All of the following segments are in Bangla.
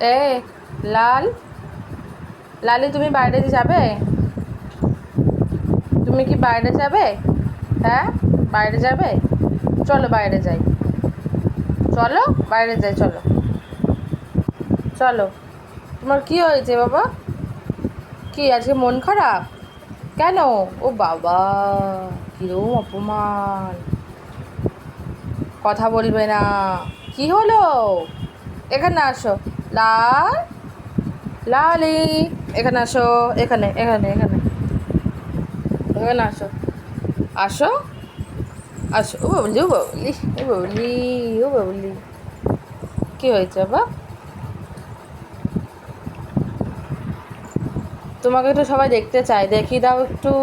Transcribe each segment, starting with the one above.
এ, লাল। লালি, তুমি বাইরে যাবে? তুমি কি বাইরে যাবে? হ্যাঁ বাইরে যাবে? চলো বাইরে যাই। চলো, বাইরে যাই, চলো। চলো। তোমার কি হয়েছে বাবা? কি, আজকে মন খারাপ? কেন? ও বাবা, কিরম অপমান। কথা বলবে না। কি হলো? এখানে আসো। লাল লালি এখানে আসো, এখানে এখানে এখানে। এখানে আসো। আসো। আসো। ও বাবলি ও বাবলি ও বাবলি ও বাবলি। কী হয়েছে বাবা? তোমাকে তো সবাই দেখতে চায়। দেখি দাও একটু।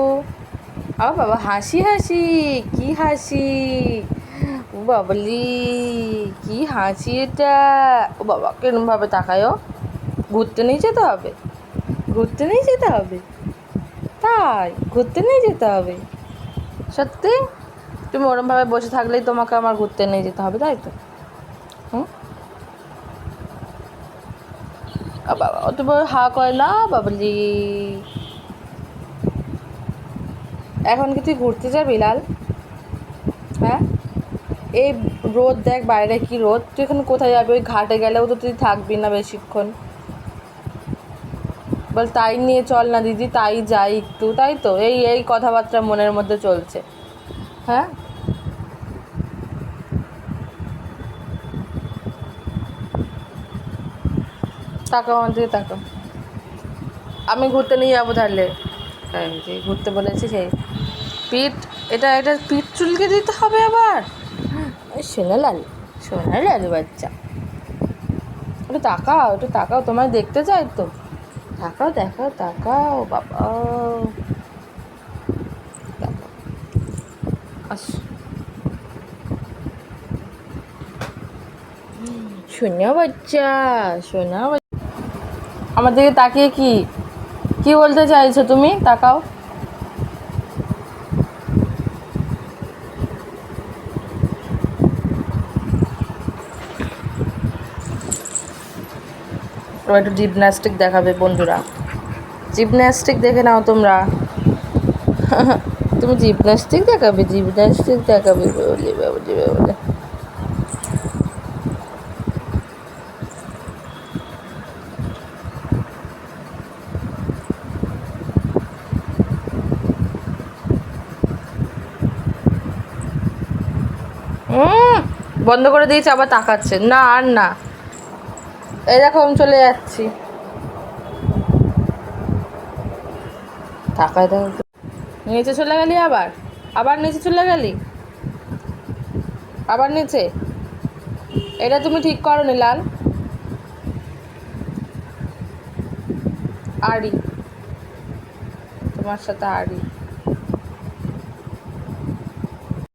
ও বাবা, হাসি হাসি, কি হাসি। বাবলি। এটা ও বাবা, কিরমভাবে তাকায়? ও? ঘুরতে নিয়ে যেতে হবে? ঘুরতে নিয়ে যেতে হবে? তাই, ঘুরতে নিয়ে যেতে হবে? সত্যি? তুমি ওরমভাবে বসে থাকলেই তোমাকে আমার ঘুরতে নিয়ে যেতে হবে, তাই তো? হুম? বাবা, অত বড় হা না বাবলি এখন কি তুই ঘুরতে যাবি, লাল? হ্যাঁ? এই রোদ দেখ বাইরে কি রোদ। তুই এখন কোথায় যাবি? ওই ঘাটে গেলেও তো তুই থাকবি না বেশিক্ষণ। বল তাই নিয়ে চল না দিদি, তাই যাই একটু, তাই তো? এই এই কথাবার্তা মনের মধ্যে চলছে। হ্যাঁ? তাকাও আমার দিকে তাকাও আমি ঘুরতে নিয়ে যাব তাহলে। ঘুরতে বলেছি সেই পিঠ, এটা এটা পিঠ চুলকে দিতে হবে আবার? ওই সোনা লাল সোনা লাল বাচ্চা। একটু তাকাও একটু তাকাও, তোমায় দেখতে চাই তো। তাকাও, দেখাও, তাকাও বাবা। আস। সোনা বাচ্চা, সোনা আমার দিকে তাকিয়ে কি? কি বলতে চাইছো তুমি? তাকাও। ও একটু জিমন্যাস্টিক দেখাবে বন্ধুরা। জিমন্যাস্টিক দেখে নাও তোমরা। তুমি জিমন্যাস্টিক দেখাবে জিমন্যাস্টিক দেখাবে বলে বলে বন্ধ করে দিয়েছে, আবার তাকাচ্ছে। না, আর না। আমি চলে যাচ্ছি। তাকায় নিচে চলে গেলি আবার? আবার নিচে চলে গেলি? আবার নিচে? এটা তুমি ঠিক করো নি লাল। আড়ি। তোমার সাথে আড়ি।